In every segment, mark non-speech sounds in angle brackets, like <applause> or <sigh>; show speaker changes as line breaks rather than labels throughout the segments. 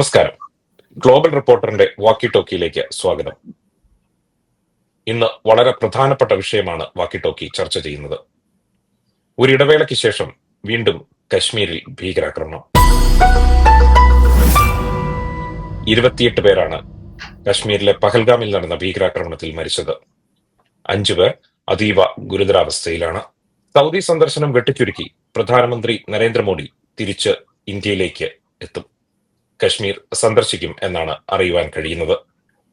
നമസ്കാരം. ഗ്ലോബൽ റിപ്പോർട്ടറിന്റെ വാക്കി ടോക്കിയിലേക്ക് സ്വാഗതം. ഇന്ന് വളരെ പ്രധാനപ്പെട്ട വിഷയമാണ് വാക്കി ടോക്കി ചർച്ച ചെയ്യുന്നത്. ഒരിടവേളയ്ക്ക് ശേഷം വീണ്ടും കശ്മീരിൽ ഭീകരാക്രമണം. ഇരുപത്തിയെട്ട് പേരാണ് കശ്മീരിലെ പഹൽഗാമിൽ നടന്ന ഭീകരാക്രമണത്തിൽ മരിച്ചത്. അഞ്ചു പേർ അതീവ ഗുരുതരാവസ്ഥയിലാണ്. സൗദി സന്ദർശനം വെട്ടിച്ചുരുക്കി പ്രധാനമന്ത്രി നരേന്ദ്രമോദി തിരിച്ച് ഇന്ത്യയിലേക്ക് എത്തും. കശ്മീർ സന്ദർശിക്കും എന്നാണ് അറിയുവാൻ കഴിയുന്നത്.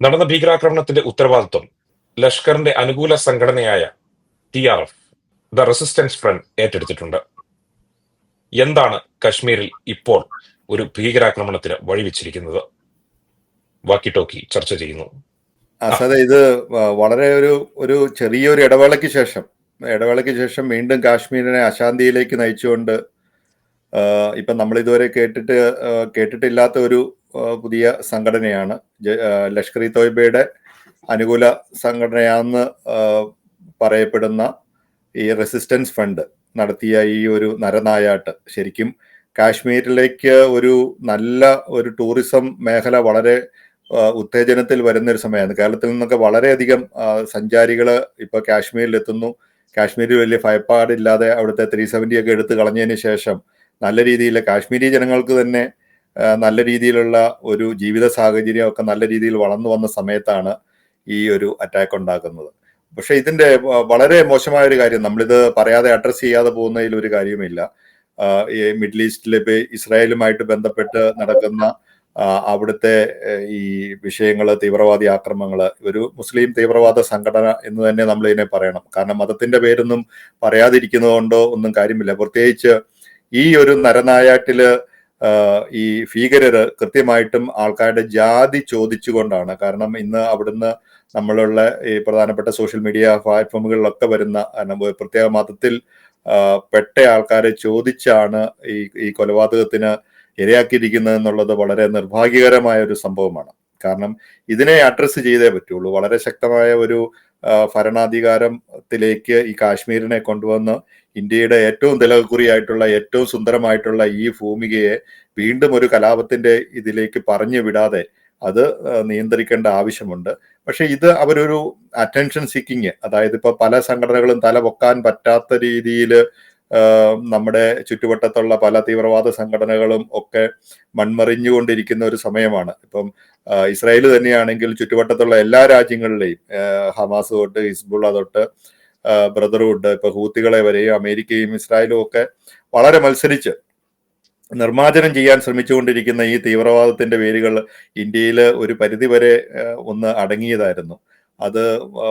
നടന്ന ഭീകരാക്രമണത്തിന്റെ ഉത്തരവാദിത്വം ലഷ്കറിന്റെ അനുകൂല സംഘടനയായ T R F the resistance front ഏറ്റെടുത്തിട്ടുണ്ട്. എന്താണ് കശ്മീരിൽ ഇപ്പോൾ ഒരു ഭീകരാക്രമണത്തിന് വഴിവെച്ചിരിക്കുന്നത്? വാക്കി ടോക്കി ചർച്ച ചെയ്യുന്നു.
അതെ ഇത് വളരെ ഒരു ഒരു ചെറിയൊരു ഇടവേളയ്ക്ക് ശേഷം ഇടവേളയ്ക്ക് ശേഷം വീണ്ടും കാശ്മീരിനെ അശാന്തിയിലേക്ക് നയിച്ചുകൊണ്ട് ഇപ്പം നമ്മൾ ഇതുവരെ കേട്ടിട്ട് കേട്ടിട്ടില്ലാത്ത ഒരു പുതിയ സംഘടനയാണ്. ലഷ്കർ ഇ തോയ്ബയുടെ അനുകൂല സംഘടനയാണെന്ന് പറയപ്പെടുന്ന ഈ റെസിസ്റ്റൻസ് ഫണ്ട് നടത്തിയ ഈ ഒരു നരനായാട്ട്. ശരിക്കും കാശ്മീരിലേക്ക് ഒരു നല്ല ഒരു ടൂറിസം മേഖല വളരെ ഉത്തേജനത്തിൽ വരുന്ന ഒരു സമയമാണ്. കേരളത്തിൽ നിന്നൊക്കെ വളരെയധികം സഞ്ചാരികൾ ഇപ്പോൾ കാശ്മീരിൽ എത്തുന്നു കാശ്മീരിൽ വലിയ ഭയപ്പാടില്ലാതെ അവിടുത്തെ ത്രീ സെവന്റി ഒക്കെ എടുത്ത് കളഞ്ഞതിന് ശേഷം നല്ല രീതിയിൽ കാശ്മീരി ജനങ്ങൾക്ക് തന്നെ നല്ല രീതിയിലുള്ള ഒരു ജീവിത സാഹചര്യം ഒക്കെ നല്ല രീതിയിൽ വളർന്നു വന്ന സമയത്താണ് ഈ ഒരു അറ്റാക്ക് ഉണ്ടാക്കുന്നത്. പക്ഷെ ഇതിന്റെ വളരെ മോശമായ ഒരു കാര്യം നമ്മളിത് പറയാതെ അഡ്രസ് ചെയ്യാതെ പോകുന്നതിൽ ഒരു കാര്യമില്ല ഈ മിഡിൽ ഈസ്റ്റിലെ ഇസ്രായേലുമായിട്ട് ബന്ധപ്പെട്ട് നടക്കുന്ന അവിടുത്തെ ഈ വിഷയങ്ങൾ തീവ്രവാദി ആക്രമണങ്ങൾ ഒരു മുസ്ലിം തീവ്രവാദ സംഘടന എന്ന് തന്നെ നമ്മൾ ഇതിനെ പറയണം. കാരണം മതത്തിന്റെ പേരൊന്നും പറയാതിരിക്കുന്നതുകൊണ്ടോ ഒന്നും കാര്യമില്ല. പ്രത്യേകിച്ച് ഈ ഒരു നരനായാട്ടിൽ ഈ ഭീകരര് കൃത്യമായിട്ടും ആൾക്കാരുടെ ജാതി ചോദിച്ചുകൊണ്ടാണ്. കാരണം ഇന്ന് അവിടുന്ന് നമ്മളുള്ള ഈ പ്രധാനപ്പെട്ട സോഷ്യൽ മീഡിയ പ്ലാറ്റ്ഫോമുകളിലൊക്കെ വരുന്ന പ്രത്യേക മതത്തിൽ പെട്ട ആൾക്കാരെ ചോദിച്ചാണ് ഈ ഈ കൊലപാതകത്തിന് ഇരയാക്കിയിരിക്കുന്നത് എന്നുള്ളത് വളരെ നിർഭാഗ്യകരമായ ഒരു സംഭവമാണ്. കാരണം ഇതിനെ അഡ്രസ്സ് ചെയ്തേ പറ്റുള്ളൂ. വളരെ ശക്തമായ ഒരു ഭരണാധികാരത്തിലേക്ക് ഈ കാശ്മീരിനെ കൊണ്ടുവന്ന് ഇന്ത്യയുടെ ഏറ്റവും തിലകുറിയായിട്ടുള്ള ഏറ്റവും സുന്ദരമായിട്ടുള്ള ഈ ഭൂമികയെ വീണ്ടും ഒരു കലാപത്തിന്റെ ഇതിലേക്ക് പറഞ്ഞു വിടാതെ അത് നിയന്ത്രിക്കേണ്ട ആവശ്യമുണ്ട്. പക്ഷെ ഇത് അവരൊരു അറ്റൻഷൻ സീക്കിങ് അതായത് ഇപ്പൊ പല സംഘടനകളും തല പൊക്കാൻ പറ്റാത്ത രീതിയിൽ നമ്മുടെ ചുറ്റുവട്ടത്തുള്ള പല തീവ്രവാദ സംഘടനകളും ഒക്കെ മൺമറിഞ്ഞുകൊണ്ടിരിക്കുന്ന ഒരു സമയമാണ്. ഇപ്പം ഇസ്രായേൽ തന്നെയാണെങ്കിൽ ചുറ്റുവട്ടത്തുള്ള എല്ലാ രാജ്യങ്ങളിലെയും ഹമാസ് തൊട്ട് ഹിസ്ബുള്ള തൊട്ട് ബ്രദർഹുഡ് ഇപ്പൊ ഹൂത്തികളെ വരെയും അമേരിക്കയും ഇസ്രായേലും ഒക്കെ വളരെ മത്സരിച്ച് നിർമ്മാർജനം ചെയ്യാൻ ശ്രമിച്ചുകൊണ്ടിരിക്കുന്ന ഈ തീവ്രവാദത്തിന്റെ വേരുകൾ ഇന്ത്യയിൽ ഒരു പരിധിവരെ ഒന്ന് അടങ്ങിയതായിരുന്നു. അത്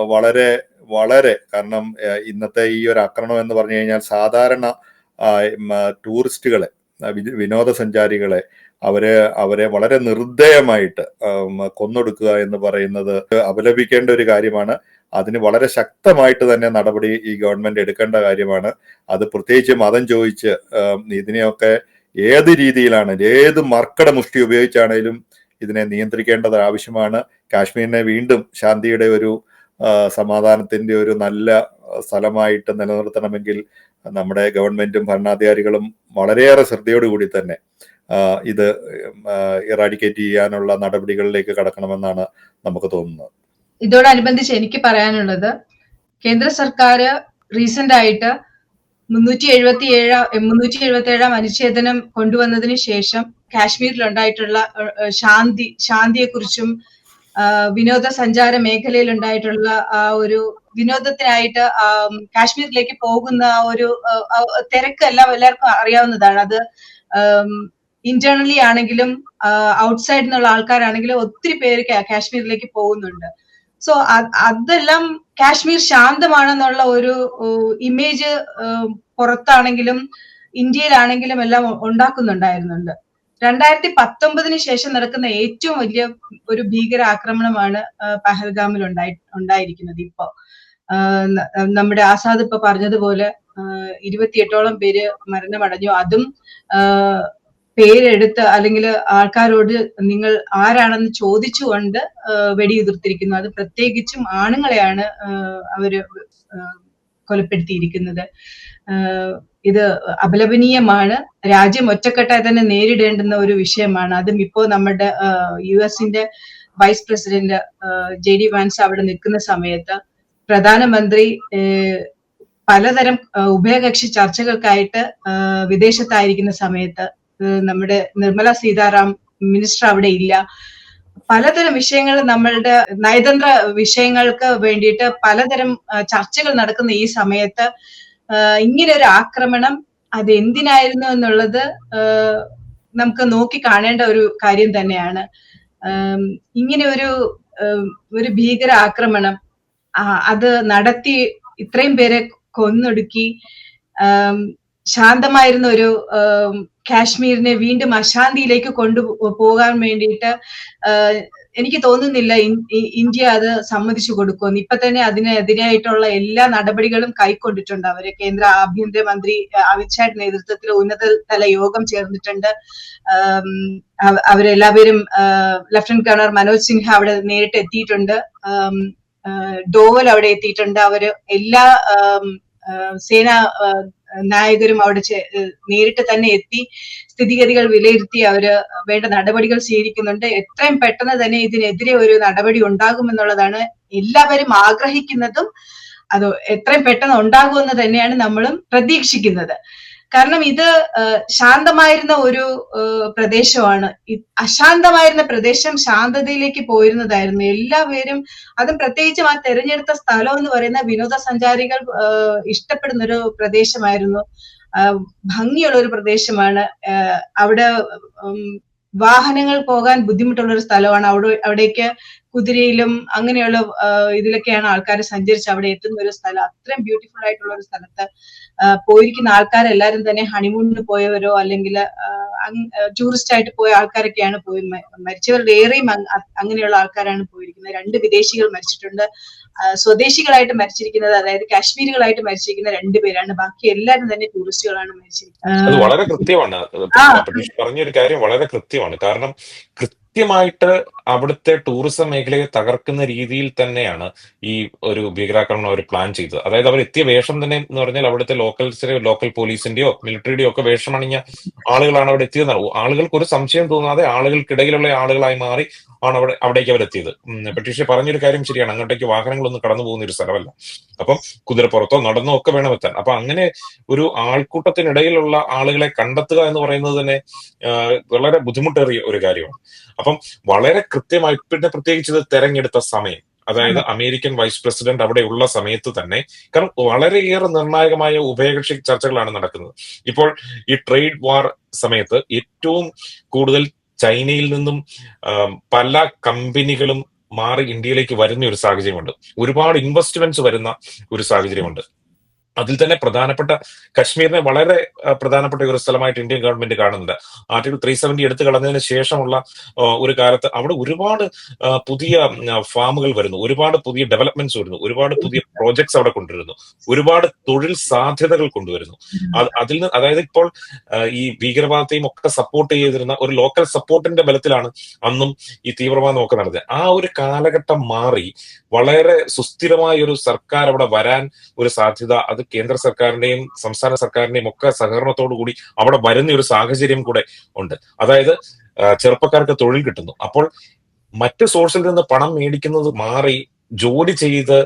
വളരെ വളരെ കാരണം ഇന്നത്തെ ഈ ഒരു ആക്രമണം എന്ന് പറഞ്ഞു കഴിഞ്ഞാൽ സാധാരണ ടൂറിസ്റ്റുകളെ വിനോദസഞ്ചാരികളെ അവരെ അവരെ വളരെ നിർദ്ദയമായിട്ട് കൊന്നൊടുക്കുക എന്ന് പറയുന്നത് അപലപിക്കേണ്ട ഒരു കാര്യമാണ്. അതിന് വളരെ ശക്തമായിട്ട് തന്നെ നടപടി ഈ ഗവൺമെന്റ് എടുക്കേണ്ട കാര്യമാണ്. അത് പ്രത്യേകിച്ച് മതം ചോദിച്ച് ഇതിനെയൊക്കെ ഏത് രീതിയിലാണ് ഏത് മർക്കട മുഷ്ടി ഉപയോഗിച്ചാണേലും ഇതിനെ നിയന്ത്രിക്കേണ്ടത് ആവശ്യമാണ്. കാശ്മീരിനെ വീണ്ടും ശാന്തിയുടെ ഒരു സമാധാനത്തിന്റെ ഒരു നല്ല സ്ഥലമായിട്ട് നിലനിർത്തണമെങ്കിൽ നമ്മുടെ ഗവൺമെന്റും ഭരണാധികാരികളും വളരെയേറെ ശ്രദ്ധയോടുകൂടി തന്നെ ഇത് ഇറാഡിക്കേറ്റ് ചെയ്യാനുള്ള നടപടികളിലേക്ക് കടക്കണമെന്നാണ് നമുക്ക് തോന്നുന്നത്.
ഇതോടനുബന്ധിച്ച് എനിക്ക് പറയാനുള്ളത് കേന്ദ്ര സർക്കാർ റീസെന്റ് ആയിട്ട് മുന്നൂറ്റി എഴുപത്തി ഏഴ് മുന്നൂറ്റി എഴുപത്തി ഏഴാം അനുച്ഛേദനം കൊണ്ടുവന്നതിന് ശേഷം കാശ്മീരിൽ ഉണ്ടായിട്ടുള്ള ശാന്തി ശാന്തിയെക്കുറിച്ചും വിനോദസഞ്ചാര മേഖലയിൽ ഉണ്ടായിട്ടുള്ള ആ ഒരു വിനോദത്തിനായിട്ട് കാശ്മീരിലേക്ക് പോകുന്ന ആ ഒരു തിരക്ക് എല്ലാം എല്ലാവർക്കും അറിയാവുന്നതാണ്. അത് ഇന്റേണലി ആണെങ്കിലും ഔട്ട്സൈഡിൽ നിന്നുള്ള ആൾക്കാരാണെങ്കിലും ഒത്തിരി പേര് കാശ്മീരിലേക്ക് പോകുന്നുണ്ട്. സോ അതെല്ലാം കാശ്മീർ ശാന്തമാണെന്നുള്ള ഒരു ഇമേജ് പുറത്താണെങ്കിലും ഇന്ത്യയിലാണെങ്കിലും എല്ലാം ഉണ്ടാക്കുന്നുണ്ടായിരുന്നുണ്ട്. രണ്ടായിരത്തി പത്തൊമ്പതിന് ശേഷം നടക്കുന്ന ഏറ്റവും വലിയ ഒരു ഭീകര ആക്രമണമാണ് പഹൽഗാമിൽ ഉണ്ടായി ഉണ്ടായിരിക്കുന്നത് ഇപ്പോ. നമ്മുടെ ആസാദ് ഇപ്പൊ പറഞ്ഞതുപോലെ ഇരുപത്തിയെട്ടോളം പേര് മരണമടഞ്ഞു. അതും പേരെടുത്ത് അല്ലെങ്കിൽ ആൾക്കാരോട് നിങ്ങൾ ആരാണെന്ന് ചോദിച്ചുകൊണ്ട് വെടിയുതിർത്തിരിക്കുന്നു. അത് പ്രത്യേകിച്ചും ആണുങ്ങളെയാണ് അവർ കൊലപ്പെടുത്തിയിരിക്കുന്നത്. ഇത് അപലപനീയമാണ്. രാജ്യം ഒറ്റക്കെട്ടായി തന്നെ നേരിടേണ്ടുന്ന ഒരു വിഷയമാണ്. അതും ഇപ്പോൾ നമ്മുടെ യു എസിന്റെ vice president J D Vance അവിടെ നിൽക്കുന്ന സമയത്ത് പ്രധാനമന്ത്രി പലതരം ഉഭയകക്ഷി ചർച്ചകൾക്കായിട്ട് വിദേശത്തായിരിക്കുന്ന സമയത്ത് നമ്മുടെ നിർമ്മല സീതാറാം മിനിസ്റ്റർ അവിടെ ഇല്ല. പലതരം വിഷയങ്ങൾ നമ്മളുടെ നയതന്ത്ര വിഷയങ്ങൾക്ക് വേണ്ടിയിട്ട് പലതരം ചർച്ചകൾ നടക്കുന്ന ഈ സമയത്ത് ഇങ്ങനെ ഒരു ആക്രമണം അത് എന്തിനായിരുന്നു എന്നുള്ളത് നമുക്ക് നോക്കി കാണേണ്ട ഒരു കാര്യം തന്നെയാണ്. ഇങ്ങനെ ഒരു ഒരു ഭീകര ആക്രമണം അത് നടത്തി ഇത്രയും പേരെ കൊന്നൊടുക്കി ശാന്തമായിരുന്ന ഒരു കാശ്മീരിനെ വീണ്ടും അശാന്തിയിലേക്ക് കൊണ്ടു പോകാൻ വേണ്ടിയിട്ട് എനിക്ക് തോന്നുന്നില്ല ഇന്ത്യ അത് സമ്മതിച്ചു കൊടുക്കുമെന്ന്. ഇപ്പൊ തന്നെ അതിനെതിരായിട്ടുള്ള എല്ലാ നടപടികളും കൈക്കൊണ്ടിട്ടുണ്ട് അവർ. കേന്ദ്ര ആഭ്യന്തരമന്ത്രി അമിത്ഷായുടെ നേതൃത്വത്തിൽ ഉന്നതതല യോഗം ചേർന്നിട്ടുണ്ട്. അവരെല്ലാവരും ലഫ്റ്റനന്റ് ഗവർണർ മനോജ് സിൻഹ അവിടെ നേരിട്ട് എത്തിയിട്ടുണ്ട്. ഡോവൽ അവിടെ എത്തിയിട്ടുണ്ട്. അവർ എല്ലാ സേനാ നായകരും അവിടെ നേരിട്ട് തന്നെ എത്തി. സ്ഥിതിഗതികൾ വിലയിരുത്തി അവർ വേണ്ട നടപടികൾ സ്വീകരിക്കുന്നുണ്ട്. എത്രയും പെട്ടെന്ന് തന്നെ ഇതിനെതിരെ ഒരു നടപടി ഉണ്ടാകുമെന്നുള്ളതാണ് എല്ലാവരും ആഗ്രഹിക്കുന്നതും അത് എത്രയും പെട്ടെന്ന് ഉണ്ടാകുമെന്ന് തന്നെയാണ് നമ്മളും പ്രതീക്ഷിക്കുന്നത്. കാരണം ഇത് ശാന്തമായിരുന്ന ഒരു പ്രദേശമാണ്. അശാന്തമായിരുന്ന പ്രദേശം ശാന്തതയിലേക്ക് പോയിരുന്നതായിരുന്നു. എല്ലാവരും അതും പ്രത്യേകിച്ചും ആ തെരഞ്ഞെടുത്ത സ്ഥലം എന്ന് പറയുന്ന വിനോദസഞ്ചാരികൾ ഇഷ്ടപ്പെടുന്ന ഒരു പ്രദേശമായിരുന്നു. ഭംഗിയുള്ള ഒരു പ്രദേശമാണ്. അവിടെ വാഹനങ്ങൾ പോകാൻ ബുദ്ധിമുട്ടുള്ള ഒരു സ്ഥലമാണ്. അവിടെ അവിടേക്ക് കുതിരയിലും അങ്ങനെയുള്ള ഇതിലൊക്കെയാണ് ആൾക്കാർ സഞ്ചരിച്ച് അവിടെ എത്തുന്ന ഒരു സ്ഥലം. അത്രയും ബ്യൂട്ടിഫുൾ ആയിട്ടുള്ള ഒരു സ്ഥലത്ത്. പോയിരിക്കുന്ന ആൾക്കാരെല്ലാരും തന്നെ ഹണിമൂണിന് പോയവരോ അല്ലെങ്കിൽ ടൂറിസ്റ്റ് ആയിട്ട് പോയ ആൾക്കാരൊക്കെയാണ് പോയി മരിച്ചവരുടെ ഏറെയും അങ്ങനെയുള്ള ആൾക്കാരാണ് പോയിരിക്കുന്നത്. രണ്ട് വിദേശികൾ മരിച്ചിട്ടുണ്ട്. സ്വദേശികളായിട്ട് മരിച്ചിരിക്കുന്നത് അതായത് കാശ്മീരികളായിട്ട് മരിച്ചിരിക്കുന്ന രണ്ടുപേരാണ് ബാക്കി എല്ലാരും തന്നെ ടൂറിസ്റ്റുകളാണ് മരിച്ചിരിക്കുന്നത്.
വളരെ കൃത്യമാണ്. പറഞ്ഞൊരു കാര്യം വളരെ കൃത്യമാണ്. കാരണം കൃത്യമായിട്ട് അവിടുത്തെ ടൂറിസം മേഖലയെ തകർക്കുന്ന രീതിയിൽ തന്നെയാണ് ഈ ഒരു ഭീകരാക്രമണം അവർ പ്ലാൻ ചെയ്തത്. അതായത് അവർ എത്തിയ വേഷം തന്നെ എന്ന് പറഞ്ഞാൽ അവിടുത്തെ ലോക്കൽസിന്റെ ലോക്കൽ പോലീസിന്റെയോ മിലിറ്ററിയുടെയോ ഒക്കെ വേഷം അണിഞ്ഞ ആളുകളാണ് അവിടെ എത്തിയത്. ആളുകൾക്ക് ഒരു സംശയം തോന്നാതെ ആളുകൾക്കിടയിലുള്ള ആളുകളായി മാറി ആണ് അവിടെ അവിടേക്ക് അവർ എത്തിയത്. പെട്ടീഷ പറഞ്ഞൊരു കാര്യം ശരിയാണ്. അങ്ങോട്ടേക്ക് വാഹനങ്ങളൊന്നും കടന്നു പോകുന്ന ഒരു സ്ഥലമല്ല. അപ്പം കുതിരപ്പുറത്തോ നടന്നോ ഒക്കെ വേണം എത്താൻ. അപ്പൊ അങ്ങനെ ഒരു ആൾക്കൂട്ടത്തിനിടയിലുള്ള ആളുകളെ കണ്ടെത്തുക എന്ന് പറയുന്നത് തന്നെ വളരെ ബുദ്ധിമുട്ടേറിയ ഒരു കാര്യമാണ്. അപ്പം വളരെ കൃത്യമായി പിന്നെ പ്രത്യേകിച്ച് ഇത് തെരഞ്ഞെടുത്ത സമയം അതായത് അമേരിക്കൻ വൈസ് പ്രസിഡന്റ് അവിടെ ഉള്ള സമയത്ത് തന്നെ കാരണം വളരെയേറെ നിർണായകമായ ഉഭയകക്ഷി ചർച്ചകളാണ് നടക്കുന്നത്. ഇപ്പോൾ ഈ ട്രേഡ് വാർ സമയത്ത് ഏറ്റവും കൂടുതൽ ചൈനയിൽ നിന്നും പല കമ്പനികളും മാറി ഇന്ത്യയിലേക്ക് വരുന്ന ഒരു സാഹചര്യമുണ്ട്. ഒരുപാട് ഇൻവെസ്റ്റ്മെന്റ്സ് വരുന്ന ഒരു സാഹചര്യമുണ്ട്. അതിൽ തന്നെ പ്രധാനപ്പെട്ട കശ്മീരിനെ വളരെ പ്രധാനപ്പെട്ട ഒരു സ്ഥലമായിട്ട് ഇന്ത്യൻ ഗവൺമെന്റ് കാണുന്നുണ്ട്. ആർട്ടിക്കിൾ ത്രീ സെവന്റി എടുത്തു കളഞ്ഞതിന് ശേഷമുള്ള ഒരു കാലത്ത് അവിടെ ഒരുപാട് പുതിയ ഫാമുകൾ വരുന്നു. ഒരുപാട് പുതിയ ഡെവലപ്മെന്റ്സ് വരുന്നു. ഒരുപാട് പുതിയ പ്രോജക്ട്സ് അവിടെ കൊണ്ടുവരുന്നു. ഒരുപാട് തൊഴിൽ സാധ്യതകൾ കൊണ്ടുവരുന്നു. അത് അതിൽ നിന്ന് അതായത് ഇപ്പോൾ ഈ ഭീകരവാദത്തെയും ഒക്കെ സപ്പോർട്ട് ചെയ്തിരുന്ന ഒരു ലോക്കൽ സപ്പോർട്ടിന്റെ ബലത്തിലാണ് അന്നും ഈ തീവ്രവാദം ഒക്കെ നടന്നത്. ആ ഒരു കാലഘട്ടം മാറി വളരെ സുസ്ഥിരമായ ഒരു സർക്കാർ അവിടെ വരാൻ ഒരു സാധ്യത അത് കേന്ദ്ര സർക്കാരിന്റെയും സംസ്ഥാന സർക്കാരിന്റെയും ഒക്കെ സഹകരണത്തോടു കൂടി അവിടെ വരുന്ന ഒരു സാഹചര്യം കൂടെ ഉണ്ട്. അതായത് ചെറുപ്പക്കാർക്ക് തൊഴിൽ കിട്ടുന്നു. അപ്പോൾ മറ്റ് സോഴ്സിൽ നിന്ന് പണം മേടിക്കുന്നത് മാറി ജോലി ചെയ്ത്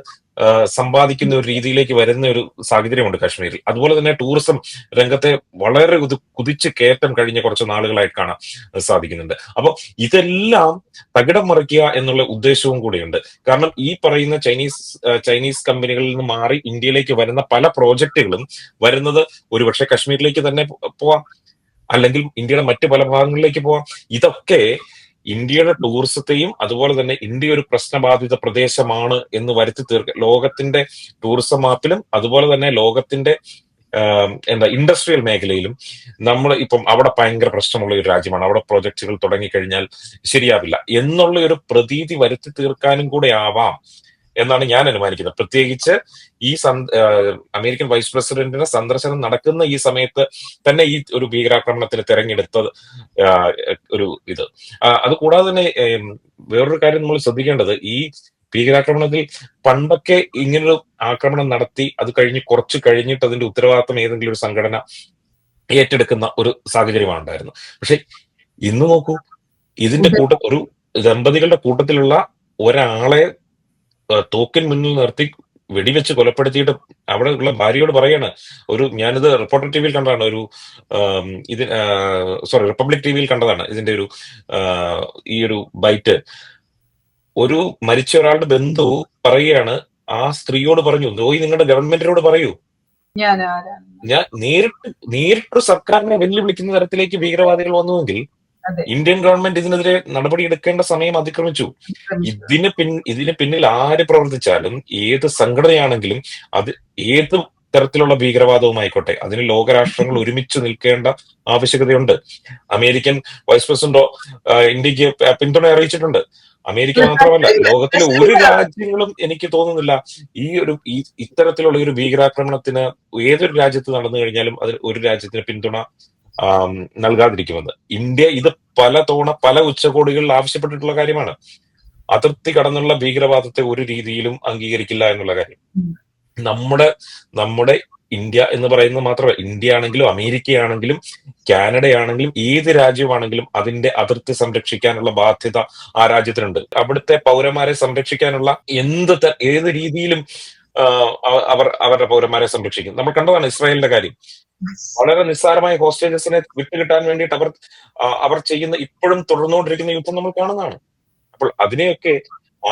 സമ്പാദിക്കുന്ന ഒരു രീതിയിലേക്ക് വരുന്ന ഒരു സാഹചര്യമുണ്ട് കാശ്മീരിൽ. അതുപോലെ തന്നെ ടൂറിസം രംഗത്തെ വളരെ കുതി- കുതിച്ച് കയറ്റം കഴിഞ്ഞ കുറച്ച് നാളുകളായിട്ട് കാണാൻ സാധിക്കുന്നുണ്ട്. അപ്പൊ ഇതെല്ലാം തകിടം മറിക്കുക എന്നുള്ള ഉദ്ദേശവും കൂടിയുണ്ട്. കാരണം ഈ പറയുന്ന ചൈനീസ് ചൈനീസ് കമ്പനികളിൽ നിന്ന് മാറി ഇന്ത്യയിലേക്ക് വരുന്ന പല പ്രോജക്റ്റുകളും വരുന്നത് ഒരുപക്ഷെ കശ്മീരിലേക്ക് തന്നെ പോവാം. അല്ലെങ്കിൽ ഇന്ത്യയുടെ മറ്റു പല ഭാഗങ്ങളിലേക്ക് പോവാം. ഇതൊക്കെ ഇന്ത്യയുടെ ടൂറിസത്തെയും അതുപോലെ തന്നെ ഇന്ത്യ ഒരു പ്രശ്നബാധിത പ്രദേശമാണ് എന്ന് വരുത്തി തീർക്കുക ലോകത്തിന്റെ ടൂറിസം മാപ്പിലും അതുപോലെ തന്നെ ലോകത്തിന്റെ എന്താ ഇൻഡസ്ട്രിയൽ മേഖലയിലും നമ്മൾ ഇപ്പം അവിടെ ഭയങ്കര പ്രശ്നമുള്ള ഒരു രാജ്യമാണ്. അവിടെ പ്രോജക്റ്റുകൾ തുടങ്ങിക്കഴിഞ്ഞാൽ ശരിയാവില്ല. എന്നുള്ള ഒരു പ്രതീതി വരുത്തി തീർക്കാനും കൂടെ ആവാം. എന്നാണ് ഞാൻ അനുമാനിക്കുന്നത്. പ്രത്യേകിച്ച് ഈ അമേരിക്കൻ വൈസ് പ്രസിഡന്റിന്റെ സന്ദർശനം നടക്കുന്ന ഈ സമയത്ത് തന്നെ ഈ ഒരു ഭീകരാക്രമണത്തിന് തെരഞ്ഞെടുത്തത് ഒരു ഇത്. അതുകൂടാതെ അത് കൂടാതെ തന്നെ വേറൊരു കാര്യം നമ്മൾ ശ്രദ്ധിക്കേണ്ടത്. ഈ ഭീകരാക്രമണത്തിൽ പണ്ടൊക്കെ ഇങ്ങനൊരു ആക്രമണം നടത്തി അത് കഴിഞ്ഞ് കുറച്ച് കഴിഞ്ഞിട്ട് അതിന്റെ ഉത്തരവാദിത്തം ഏതെങ്കിലും ഒരു സംഘടന ഏറ്റെടുക്കുന്ന ഒരു സാഹചര്യമാണ് ഉണ്ടായിരുന്നു പക്ഷെ ഇന്ന് നോക്കൂ ഇതിന്റെ കൂട്ട ഒരു ദമ്പതികളുടെ കൂട്ടത്തിലുള്ള ഒരാളെ തോക്കിൻ മുന്നിൽ നിർത്തി വെടിവെച്ച് കൊലപ്പെടുത്തിയിട്ട് അവിടെ ഉള്ള ഭാര്യയോട് പറയാണ്. ഒരു ഞാനിത് റിപ്പോർട്ടർ ടി വിയിൽ കണ്ടതാണ്. ഒരു ഇത് സോറി റിപ്പബ്ലിക് ടി വിയിൽ കണ്ടതാണ്. ഇതിന്റെ ഒരു ഈ ഒരു ബൈറ്റ്. ഒരു മരിച്ച ഒരാളുടെ ബന്ധു പറയുകയാണ് ആ സ്ത്രീയോട് പറഞ്ഞു നോയി നിങ്ങളുടെ ഗവൺമെന്റിനോട് പറയൂ.
ഞാൻ
നേരിട്ട് നേരിട്ട് സർക്കാരിനെ വെല്ലുവിളിക്കുന്ന തരത്തിലേക്ക് ഭീകരവാദികൾ വന്നുവെങ്കിൽ. ഇന്ത്യൻ ഗവൺമെന്റ് ഇതിനെതിരെ നടപടി എടുക്കേണ്ട സമയം അതിക്രമിച്ചു. ഇതിന് പിൻ ഇതിന് പിന്നിൽ ആര് പ്രവർത്തിച്ചാലും ഏത് സംഘടനയാണെങ്കിലും അത് ഏത് തരത്തിലുള്ള ഭീകരവാദവും ആയിക്കോട്ടെ അതിന് ലോകരാഷ്ട്രങ്ങൾ ഒരുമിച്ച് നിൽക്കേണ്ട ആവശ്യകതയുണ്ട്. അമേരിക്കൻ വൈസ് പ്രസിഡന്റോ ഇന്ത്യയ്ക്ക് പിന്തുണ അറിയിച്ചിട്ടുണ്ട്. അമേരിക്ക മാത്രമല്ല ലോകത്തിലെ ഒരു രാജ്യങ്ങളും എനിക്ക് തോന്നുന്നില്ല ഈ ഒരു ഈ ഇത്തരത്തിലുള്ള ഒരു ഭീകരാക്രമണത്തിന് ഏതൊരു രാജ്യത്ത് നടന്നു കഴിഞ്ഞാലും അതിൽ ഒരു രാജ്യത്തിന് പിന്തുണ നൽകാതിരിക്കുമെന്ന് ഇന്ത്യ ഇത് പല തവണ പല ഉച്ചകോടികളിൽ ആവശ്യപ്പെട്ടിട്ടുള്ള കാര്യമാണ്. അതിർത്തി കടന്നുള്ള ഭീകരവാദത്തെ ഒരു രീതിയിലും അംഗീകരിക്കില്ല എന്നുള്ള കാര്യം. നമ്മുടെ നമ്മുടെ ഇന്ത്യ എന്ന് പറയുന്നത് മാത്രമല്ല ഇന്ത്യ ആണെങ്കിലും അമേരിക്കയാണെങ്കിലും കാനഡയാണെങ്കിലും ഏത് രാജ്യമാണെങ്കിലും അതിന്റെ അതിർത്തി സംരക്ഷിക്കാനുള്ള ബാധ്യത ആ രാജ്യത്തിനുണ്ട്. അവിടുത്തെ പൗരന്മാരെ സംരക്ഷിക്കാനുള്ള എന്ത് ഏത് രീതിയിലും അവർ അവരുടെ പൗരന്മാരെ സംരക്ഷിക്കും. നമ്മൾ കണ്ടതാണ് ഇസ്രായേലിന്റെ കാര്യം. വളരെ നിസ്സാരമായ ഹോസ്റ്റേജസിനെ വിട്ടുകിട്ടാൻ വേണ്ടിയിട്ട് അവർ അവർ ചെയ്യുന്ന ഇപ്പോഴും തുടർന്നുകൊണ്ടിരിക്കുന്ന യുദ്ധം നമ്മൾ കാണുന്നതാണ്. അപ്പോൾ അതിനെയൊക്കെ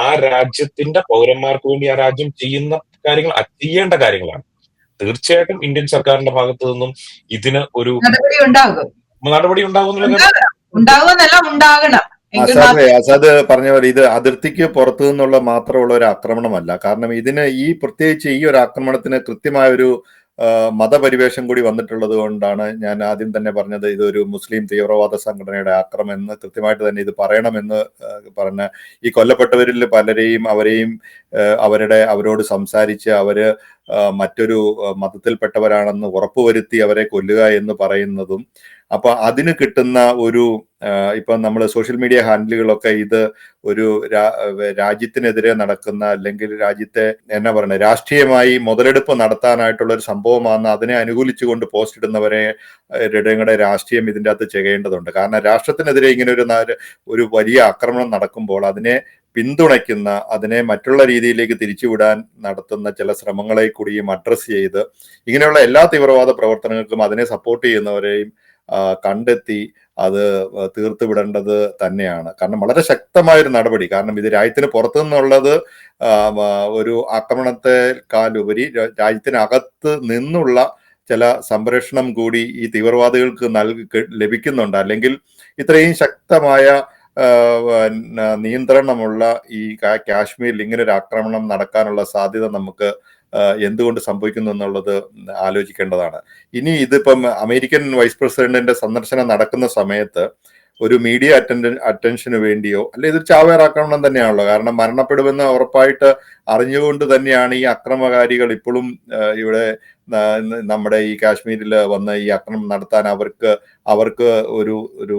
ആ രാജ്യത്തിന്റെ പൗരന്മാർക്ക് വേണ്ടി ആ രാജ്യം ചെയ്യുന്ന കാര്യങ്ങൾ ചെയ്യേണ്ട കാര്യങ്ങളാണ്. തീർച്ചയായിട്ടും ഇന്ത്യൻ സർക്കാരിന്റെ ഭാഗത്തു നിന്നും ഇതിന് ഒരു
നടപടി ഉണ്ടാകും.
ആസാദ് ആസാദ് പറഞ്ഞ പോലെ ഇത് അതിർത്തിക്ക് പുറത്തു നിന്നുള്ള മാത്രമുള്ള ഒരു ആക്രമണമല്ല. കാരണം ഇതിന് ഈ പ്രത്യേകിച്ച് ഈ ഒരു ആക്രമണത്തിന് കൃത്യമായ ഒരു മതപരിവേഷം കൂടി വന്നിട്ടുള്ളത് കൊണ്ടാണ് ഞാൻ ആദ്യം തന്നെ പറഞ്ഞത് ഇതൊരു മുസ്ലിം തീവ്രവാദ സംഘടനയുടെ ആക്രമെന്ന് കൃത്യമായിട്ട് തന്നെ ഇത് പറയണമെന്ന് പറഞ്ഞ ഈ കൊല്ലപ്പെട്ടവരിൽ പലരെയും അവരെയും അവരുടെ അവരോട് സംസാരിച്ച് അവർ മറ്റൊരു മതത്തിൽപ്പെട്ടവരാണെന്ന് ഉറപ്പുവരുത്തി അവരെ കൊല്ലുക എന്ന് പറയുന്നതും അപ്പൊ അതിന് കിട്ടുന്ന ഒരു ഇപ്പൊ നമ്മൾ സോഷ്യൽ മീഡിയ ഹാൻഡിലുകളൊക്കെ ഇത് ഒരു രാജ്യത്തിനെതിരെ നടക്കുന്ന അല്ലെങ്കിൽ രാജ്യത്തെ എന്നാ പറയുന്നത് രാഷ്ട്രീയമായി മുതലെടുപ്പ് നടത്താനായിട്ടുള്ള ഒരു സംഭവമാണ് അതിനെ അനുകൂലിച്ചുകൊണ്ട് പോസ്റ്റ് ഇടുന്നവരെ ഇടങ്ങളുടെ രാഷ്ട്രീയം ഇതിന്റെ അകത്ത് ചെയ്യേണ്ടതുണ്ട് കാരണം രാഷ്ട്രത്തിനെതിരെ ഇങ്ങനെ ഒരു ഒരു വലിയ ആക്രമണം നടക്കുമ്പോൾ അതിനെ പിന്തുണയ്ക്കുന്ന അതിനെ മറ്റുള്ള രീതിയിലേക്ക് തിരിച്ചുവിടാൻ നടത്തുന്ന ചില ശ്രമങ്ങളെ കൂടിയും അഡ്രസ്സ് ചെയ്ത് ഇങ്ങനെയുള്ള എല്ലാ തീവ്രവാദ പ്രവർത്തനങ്ങൾക്കും അതിനെ സപ്പോർട്ട് ചെയ്യുന്നവരെയും കണ്ടെത്തി അത് തീർത്തുവിടേണ്ടത് തന്നെയാണ്. കാരണം വളരെ ശക്തമായ ഒരു നടപടി. കാരണം ഇത് രാജ്യത്തിന് പുറത്തു നിന്നുള്ളത് ഒരു ആക്രമണത്തെക്കാളുപരി രാജ്യത്തിനകത്ത് നിന്നുള്ള ചില സംരക്ഷണം കൂടി ഈ തീവ്രവാദികൾക്ക് നൽകി ലഭിക്കുന്നുണ്ട്. അല്ലെങ്കിൽ ഇത്രയും ശക്തമായ നിയന്ത്രണമുള്ള ഈ കാശ്മീരിൽ ഇങ്ങനെ ഒരു ആക്രമണം നടക്കാനുള്ള സാധ്യത നമുക്ക് എന്തുകൊണ്ട് സംഭവിക്കുന്നു എന്നുള്ളത് ആലോചിക്കേണ്ടതാണ്. ഇനി ഇതിപ്പം അമേരിക്കൻ വൈസ് പ്രസിഡന്റിന്റെ സന്ദർശനം നടക്കുന്ന സമയത്ത് ഒരു മീഡിയ അറ്റൻഡൻ അറ്റൻഷന് വേണ്ടിയോ അല്ലെ ഇത് ചാവേർ ആക്രമണം തന്നെയാണല്ലോ. കാരണം മരണപ്പെടുമെന്ന് ഉറപ്പായിട്ട് അറിഞ്ഞുകൊണ്ട് തന്നെയാണ് ഈ അക്രമകാരികൾ ഇപ്പോഴും ഇവിടെ നമ്മുടെ ഈ കാശ്മീരിൽ വന്ന് ഈ അക്രമം നടത്താൻ അവർക്ക് അവർക്ക് ഒരു ഒരു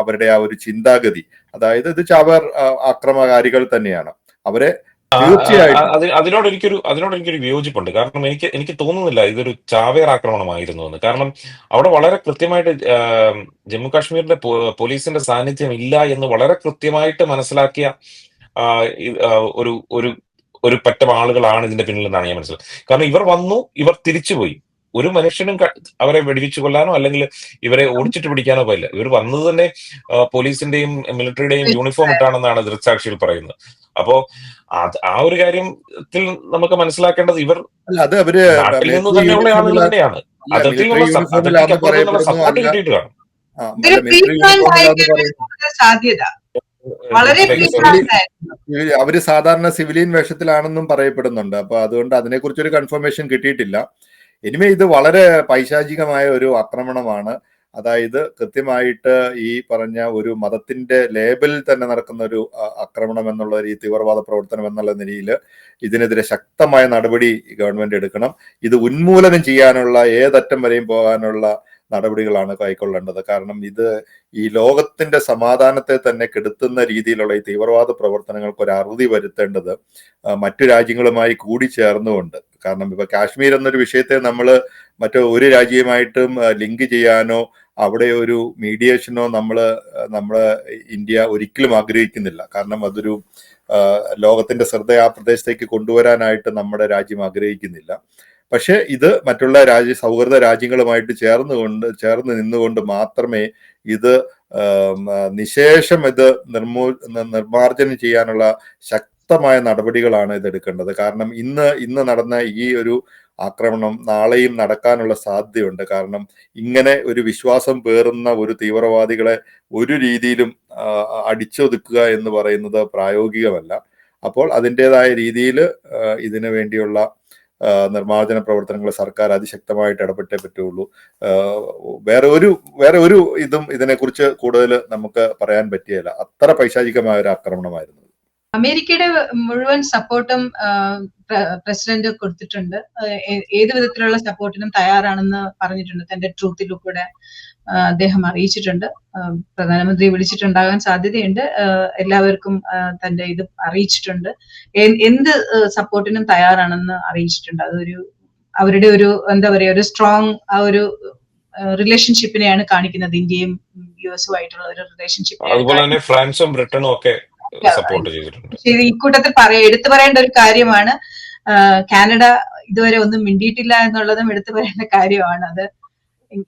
അവരുടെ ആ ഒരു ചിന്താഗതി. അതായത് ഇത് ചാവേർ അക്രമകാരികൾ തന്നെയാണ്. അവരെ തീർച്ചയായിട്ടും.
അതിനോട് എനിക്കൊരു അതിനോട് എനിക്കൊരു വിയോജിപ്പുണ്ട്. കാരണം എനിക്ക് എനിക്ക് തോന്നുന്നില്ല ഇതൊരു ചാവേർ ആക്രമണമായിരുന്നു എന്ന്. കാരണം അവിടെ വളരെ കൃത്യമായിട്ട് ജമ്മു കാശ്മീരിന്റെ പോലീസിന്റെ സാന്നിധ്യം ഇല്ല എന്ന് വളരെ കൃത്യമായിട്ട് മനസ്സിലാക്കിയ ഒരു ഒരു ഒരു പറ്റം ആളുകളാണ് ഇതിന്റെ പിന്നിൽ എന്നാണ് ഞാൻ മനസ്സിലാക്കുന്നത്. കാരണം ഇവർ വന്നു ഇവർ തിരിച്ചുപോയി. ഒരു മനുഷ്യനും അവരെ വെടിവെച്ച് കൊല്ലാനോ അല്ലെങ്കിൽ ഇവരെ ഓടിച്ചിട്ട് പിടിക്കാനോ പോയില്ല ഇവർ വന്നത് തന്നെ പോലീസിന്റെയും മിലിറ്ററിയുടെയും യൂണിഫോം ഇട്ടാണെന്നാണ് ദൃക്സാക്ഷികൾ പറയുന്നത്. അപ്പോ അത് ആ ഒരു കാര്യത്തിൽ നമുക്ക് മനസ്സിലാക്കേണ്ടത് ഇവർ
അല്ല അത് അവർ
നാട്ടിൽ നിന്ന് തന്നെയുള്ള ആളുകൾ തന്നെയാണ്.
അതിർത്തിയിലുള്ള
സപ്പോർട്ട് കിട്ടിയിട്ട് കാണും
സാധ്യത വളരെ
അവർ സാധാരണ സിവിലിയൻ വേഷത്തിലാണെന്നും പറയപ്പെടുന്നുണ്ട്. അപ്പൊ അതുകൊണ്ട് അതിനെക്കുറിച്ച് ഒരു കൺഫർമേഷൻ കിട്ടിയിട്ടില്ല. ഇനിമേ ഇത് വളരെ പൈശാചികമായ ഒരു ആക്രമണമാണ്. അതായത് കൃത്യമായിട്ട് ഈ പറഞ്ഞ ഒരു മതത്തിന്റെ ലേബലിൽ തന്നെ നടക്കുന്ന ഒരു ആക്രമണം എന്നുള്ള ഈ തീവ്രവാദ പ്രവർത്തനം എന്നുള്ള നിലയിൽ ഇതിനെതിരെ ശക്തമായ നടപടി ഗവൺമെന്റ് എടുക്കണം. ഇത് ഉന്മൂലനം ചെയ്യാനുള്ള ഏതറ്റം വരെയും പോകാനുള്ള നടപടികളാണ് കൈക്കൊള്ളേണ്ടത്. കാരണം ഇത് ഈ ലോകത്തിന്റെ സമാധാനത്തെ തന്നെ കെടുത്തുന്ന രീതിയിലുള്ള ഈ തീവ്രവാദ പ്രവർത്തനങ്ങൾക്ക് ഒരു അറുതി വരുത്തേണ്ടത് മറ്റു രാജ്യങ്ങളുമായി കൂടി ചേർന്നുകൊണ്ട്. കാരണം ഇപ്പൊ കാശ്മീർ എന്നൊരു വിഷയത്തെ നമ്മൾ മറ്റു ഒരു രാജ്യമായിട്ടും ലിങ്ക് ചെയ്യാനോ അവിടെ ഒരു മീഡിയേഷനോ നമ്മൾ നമ്മൾ ഇന്ത്യ ഒരിക്കലും ആഗ്രഹിക്കുന്നില്ല. കാരണം അതൊരു ലോകത്തിന്റെ ശ്രദ്ധ ആ പ്രദേശത്തേക്ക് കൊണ്ടുവരാനായിട്ട് നമ്മുടെ രാജ്യം ആഗ്രഹിക്കുന്നില്ല. പക്ഷേ ഇത് മറ്റുള്ള രാജ്യ സൗഹൃദ രാജ്യങ്ങളുമായിട്ട് ചേർന്നുകൊണ്ട് ചേർന്ന് നിന്നുകൊണ്ട് മാത്രമേ ഇത് നിശേഷം ഇത് നിർമൂ നിർമാർജനം ചെയ്യാനുള്ള ശക്തമായ നടപടികളാണ് ഇത് എടുക്കേണ്ടത് കാരണം ഇന്ന് ഇന്ന് നടന്ന ഈ ഒരു ആക്രമണം നാളെയും നടക്കാനുള്ള സാധ്യതയുണ്ട്. കാരണം ഇങ്ങനെ ഒരു വിശ്വാസം പേറുന്ന ഒരു തീവ്രവാദികളെ ഒരു രീതിയിലും അടിച്ചൊതുക്കുക എന്ന് പറയുന്നത് പ്രായോഗികമല്ല. അപ്പോൾ അതിന്റെതായ രീതിയിൽ ഇതിനു വേണ്ടിയുള്ള നിർമ്മാർജന പ്രവർത്തനങ്ങൾ സർക്കാർ അതിശക്തമായിട്ട് ഇടപെട്ടേ പറ്റുള്ളൂ. വേറെ ഒരു വേറെ ഒരു ഇതും ഇതിനെക്കുറിച്ച് കൂടുതൽ നമുക്ക് പറയാൻ പറ്റിയല്ല. അത്ര പൈശാചികമായ ഒരു ആക്രമണമായിരുന്നു.
അമേരിക്കയുടെ മുഴുവൻ സപ്പോർട്ടും പ്രസിഡന്റ് കൊടുത്തിട്ടുണ്ട്. ഏത് വിധത്തിലുള്ള സപ്പോർട്ടിനും തയ്യാറാണെന്ന് പറഞ്ഞിട്ടുണ്ട് തന്റെ ട്രൂത്തിലൂടെ. അദ്ദേഹം അറിയിച്ചിട്ടുണ്ട്. പ്രധാനമന്ത്രി വിളിച്ചിട്ടുണ്ടാകാൻ സാധ്യതയുണ്ട്. എല്ലാവർക്കും തന്റെ ഇത് അറിയിച്ചിട്ടുണ്ട്. എന്ത് സപ്പോർട്ടിനും തയ്യാറാണെന്ന് അറിയിച്ചിട്ടുണ്ട്. അതൊരു അവരുടെ ഒരു എന്താ പറയാ ഒരു സ്ട്രോങ് ആ ഒരു റിലേഷൻഷിപ്പിനെയാണ് കാണിക്കുന്നത്. ഇന്ത്യയും യു എസും ആയിട്ടുള്ള ഒരു റിലേഷൻഷിപ്പ്
അതുപോലെ തന്നെ ഫ്രാൻസും ബ്രിട്ടനും ഒക്കെ സപ്പോർട്ട് ചെയ്തിട്ടുണ്ട്.
ഇക്കൂട്ടത്തിൽ പറയാ എടുത്തു പറയേണ്ട ഒരു കാര്യമാണ്. കാനഡ ഇതുവരെ ഒന്നും മിണ്ടിയിട്ടില്ല എന്നുള്ളതും എടുത്തു പറയേണ്ട കാര്യമാണ്. അത്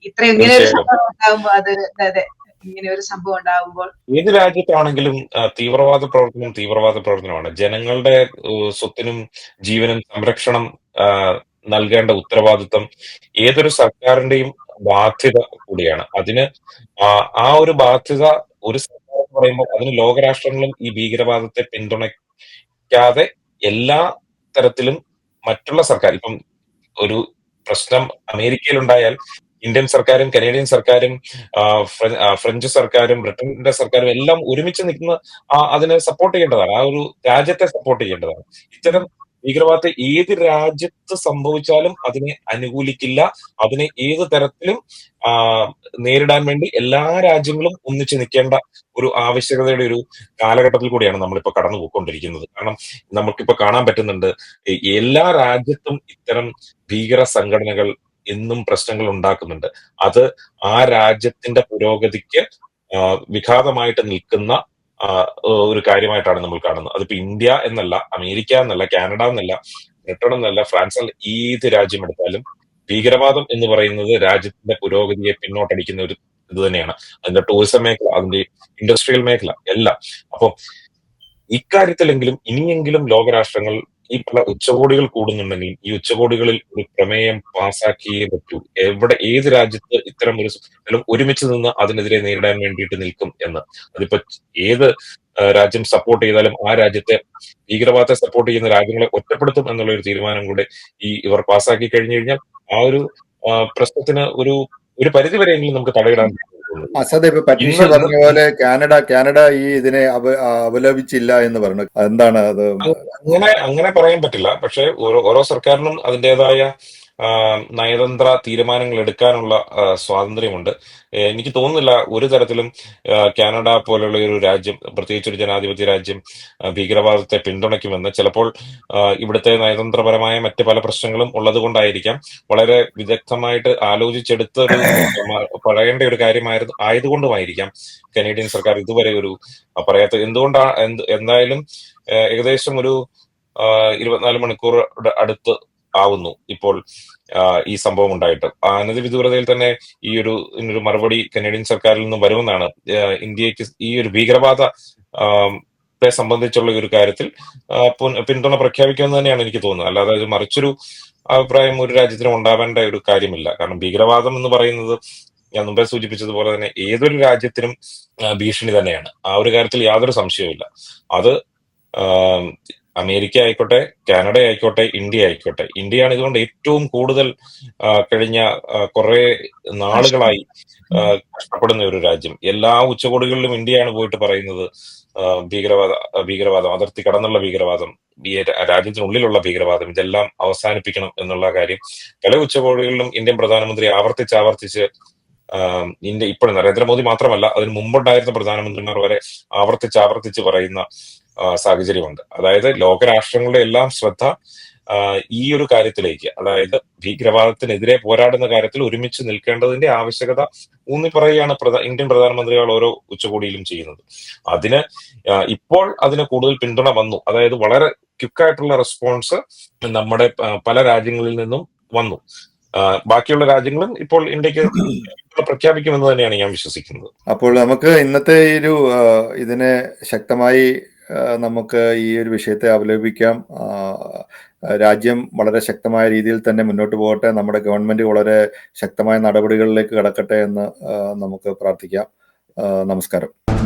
ഇത്ര ഇങ്ങനെ ഒരു സംഭവം ഉണ്ടാകുമ്പോൾ അത് അതെ ഇങ്ങനെ ഒരു സംഭവം ഉണ്ടാകുമ്പോൾ
ഏത് രാജ്യത്താണെങ്കിലും ആ, തീവ്രവാദ പ്രവർത്തനം തീവ്രവാദ പ്രവർത്തനമാണ്. ജനങ്ങളുടെ ഏഹ്, സ്വത്തിനും ജീവനും സംരക്ഷണം ആ, നൽകേണ്ട ഉത്തരവാദിത്വം ഏതൊരു സർക്കാരിന്റെയും ബാധ്യത കൂടിയാണ്. അതിന് ആ ആ ഒരു ബാധ്യത ഒരു സർക്കാർ എന്ന് പറയുമ്പോൾ അതിന് ലോകരാഷ്ട്രങ്ങളും ഈ ഭീകരവാദത്തെ പിന്തുണയ്ക്കാതെ എല്ലാ തരത്തിലും മറ്റുള്ള സർക്കാർ. ഇപ്പം ഒരു പ്രശ്നം അമേരിക്കയിലുണ്ടായാൽ ഇന്ത്യൻ സർക്കാരും കനേഡിയൻ സർക്കാരും ഫ്രഞ്ച് സർക്കാരും ബ്രിട്ടന്റെ സർക്കാരും എല്ലാം ഒരുമിച്ച് നിൽക്കുന്ന അതിനെ സപ്പോർട്ട് ചെയ്യേണ്ടതാണ്. ആ ഒരു രാജ്യത്തെ സപ്പോർട്ട് ചെയ്യേണ്ടതാണ്. ഇത്തരം ഭീകരവാദത്തെ ഏത് രാജ്യത്ത് സംഭവിച്ചാലും അതിനെ അനുകൂലിക്കില്ല. അതിനെ ഏത് തരത്തിലും നേരിടാൻ വേണ്ടി എല്ലാ രാജ്യങ്ങളും ഒന്നിച്ചു നിൽക്കേണ്ട ഒരു ആവശ്യകതയുടെ ഒരു കാലഘട്ടത്തിൽ കൂടിയാണ് നമ്മളിപ്പോ കടന്നു പോയിക്കൊണ്ടിരിക്കുന്നത് കാരണം നമുക്കിപ്പോ കാണാൻ പറ്റുന്നുണ്ട് എല്ലാ രാജ്യത്തും ഇത്തരം ഭീകര സംഘടനകൾ എന്നും പ്രശ്നങ്ങൾ ഉണ്ടാക്കുന്നുണ്ട് അത് ആ രാജ്യത്തിന്റെ പുരോഗതിക്ക് വിഘാതമായിട്ട് നിൽക്കുന്ന ഒരു കാര്യമായിട്ടാണ് നമ്മൾ കാണുന്നത്. അതിപ്പോ ഇന്ത്യ എന്നല്ല അമേരിക്ക എന്നല്ല കാനഡ എന്നല്ല ബ്രിട്ടൺ എന്നല്ല ഫ്രാൻസ് എന്നല്ല ഏത് രാജ്യം എടുത്താലും ഭീകരവാദം എന്ന് പറയുന്നത് രാജ്യത്തിന്റെ പുരോഗതിയെ പിന്നോട്ടടിക്കുന്ന ഒരു ഇത് തന്നെയാണ്. അതിന്റെ ടൂറിസം മേഖല അതിന്റെ ഇൻഡസ്ട്രിയൽ മേഖല എല്ലാം. അപ്പം ഇക്കാര്യത്തിലെങ്കിലും ഇനിയെങ്കിലും ലോകരാഷ്ട്രങ്ങൾ ഈ പല ഉച്ചകോടികൾ കൂടുന്നുണ്ടെങ്കിൽ ഈ ഉച്ചകോടികളിൽ ഒരു പ്രമേയം പാസാക്കിയേ പറ്റൂ. എവിടെ ഏത് രാജ്യത്ത് ഇത്തരം ഒരു ഒരുമിച്ച് നിന്ന് അതിനെതിരെ നേരിടാൻ വേണ്ടിയിട്ട് നിൽക്കും എന്ന്. അതിപ്പോ ഏത് രാജ്യം സപ്പോർട്ട് ചെയ്താലും ആ രാജ്യത്തെ ഭീകരവാദത്തെ സപ്പോർട്ട് ചെയ്യുന്ന രാജ്യങ്ങളെ ഒറ്റപ്പെടുത്തും എന്നുള്ള ഒരു തീരുമാനം കൂടെ ഈ ഇവർ പാസാക്കി കഴിഞ്ഞു കഴിഞ്ഞാൽ ആ ഒരു പ്രശ്നത്തിന് ഒരു ഒരു പരിധി വരെയെങ്കിലും നമുക്ക് തടയിടാൻ
അസദ് ഇപ്പൊ പരീക്ഷ പറഞ്ഞ പോലെ കാനഡ കാനഡ ഈ ഇതിനെ അവലോപിച്ചില്ല എന്ന് പറഞ്ഞു. എന്താണ് അത്?
അങ്ങനെ അങ്ങനെ പറയാൻ പറ്റില്ല. പക്ഷെ ഓരോ ഓരോ സർക്കാരിനും അതിന്റെതായ നയതന്ത്ര തീരുമാനങ്ങൾ എടുക്കാനുള്ള സ്വാതന്ത്ര്യമുണ്ട്. എനിക്ക് തോന്നുന്നില്ല ഒരു തരത്തിലും കാനഡ പോലുള്ള ഒരു രാജ്യം പ്രത്യേകിച്ച് ഒരു ജനാധിപത്യ രാജ്യം ഭീകരവാദത്തെ പിന്തുണയ്ക്കുമെന്ന് ചിലപ്പോൾ ഇവിടുത്തെ നയതന്ത്രപരമായ മറ്റ് പല പ്രശ്നങ്ങളും ഉള്ളത് കൊണ്ടായിരിക്കാം വളരെ വിദഗ്ധമായിട്ട് ആലോചിച്ചെടുത്ത ഒരു പറയേണ്ട ഒരു കാര്യമായിരുന്നു ആയതുകൊണ്ടുമായിരിക്കാം കനേഡിയൻ സർക്കാർ ഇതുവരെ ഒരു പറയാത്ത എന്തുകൊണ്ടാണ് എന്തായാലും ഏകദേശം ഒരു ഇരുപത്തിനാല് മണിക്കൂർ അടുത്ത് ആവുന്നു. ഇപ്പോൾ ഈ സംഭവം ഉണ്ടായിട്ട് അനധിവിദൂരതയിൽ തന്നെ ഈ ഒരു ഇതിനൊരു മറുപടി കനേഡിയൻ സർക്കാരിൽ നിന്നും വരുമെന്നാണ്. ഇന്ത്യയ്ക്ക് ഈ ഒരു ഭീകരവാദ സംബന്ധിച്ചുള്ള ഒരു കാര്യത്തിൽ പിന്തുണ പ്രഖ്യാപിക്കുമെന്ന് തന്നെയാണ് എനിക്ക് തോന്നുന്നത്. അല്ലാതെ അത് മറിച്ചൊരു അഭിപ്രായം ഒരു രാജ്യത്തിനും ഉണ്ടാവേണ്ട ഒരു കാര്യമില്ല. കാരണം ഭീകരവാദം എന്ന് പറയുന്നത് ഞാൻ മുമ്പേ സൂചിപ്പിച്ചതുപോലെ തന്നെ ഏതൊരു രാജ്യത്തിനും ഭീഷണി തന്നെയാണ്. ആ ഒരു കാര്യത്തിൽ യാതൊരു സംശയവുമില്ല. അത് അമേരിക്ക ആയിക്കോട്ടെ കാനഡ ആയിക്കോട്ടെ ഇന്ത്യ ആയിക്കോട്ടെ ഇന്ത്യയാണ് ഇതുകൊണ്ട് ഏറ്റവും കൂടുതൽ കഴിഞ്ഞ കുറെ നാളുകളായി കഷ്ടപ്പെടുന്ന ഒരു രാജ്യം. എല്ലാ ഉച്ചകോടികളിലും ഇന്ത്യയാണ് പോയിട്ട് പറയുന്നത് ഭീകരവാദ ഭീകരവാദം അതിർത്തി കടന്നുള്ള ഭീകരവാദം രാജ്യത്തിനുള്ളിലുള്ള ഭീകരവാദം ഇതെല്ലാം അവസാനിപ്പിക്കണം എന്നുള്ള കാര്യം. പല ഉച്ചകോടികളിലും ഇന്ത്യൻ പ്രധാനമന്ത്രി ആവർത്തിച്ച് ആവർത്തിച്ച് ഇന്ത്യ ഇപ്പോൾ നരേന്ദ്രമോദി മാത്രമല്ല അതിന് മുമ്പുണ്ടായിരുന്ന പ്രധാനമന്ത്രിമാർ വരെ ആവർത്തിച്ച് ആവർത്തിച്ച് പറയുന്ന സാഹചര്യമുണ്ട്. അതായത് ലോകരാഷ്ട്രങ്ങളുടെ എല്ലാം ശ്രദ്ധ ഈ ഒരു കാര്യത്തിലേക്ക് അതായത് ഭീകരവാദത്തിനെതിരെ പോരാടുന്ന കാര്യത്തിൽ ഒരുമിച്ച് നിൽക്കേണ്ടതിന്റെ ആവശ്യകത ഊന്നി പറയുകയാണ് ഇന്ത്യൻ പ്രധാനമന്ത്രികൾ ഓരോ ഉച്ചകോടിയിലും ചെയ്യുന്നത്. അതിന് ഇപ്പോൾ അതിന് കൂടുതൽ പിന്തുണ വന്നു. അതായത് വളരെ ക്വിക്കായിട്ടുള്ള റെസ്പോൺസ് നമ്മുടെ പല രാജ്യങ്ങളിൽ നിന്നും വന്നു. ബാക്കിയുള്ള രാജ്യങ്ങളും ഇപ്പോൾ ഇന്ത്യയ്ക്ക് <coughs> പ്രഖ്യാപിക്കുമെന്ന് തന്നെയാണ് ഞാൻ വിശ്വസിക്കുന്നത്.
അപ്പോൾ നമുക്ക് ഇന്നത്തെ ഒരു ഇതിനെ ശക്തമായി നമുക്ക് ഈ ഒരു വിഷയത്തെ അവലോപിക്കാം രാജ്യം വളരെ ശക്തമായ രീതിയിൽ തന്നെ മുന്നോട്ട് പോകട്ടെ. നമ്മുടെ ഗവൺമെന്റ് വളരെ ശക്തമായ നടപടികളിലേക്ക് കടക്കട്ടെ എന്ന് നമുക്ക് പ്രാർത്ഥിക്കാം. നമസ്കാരം.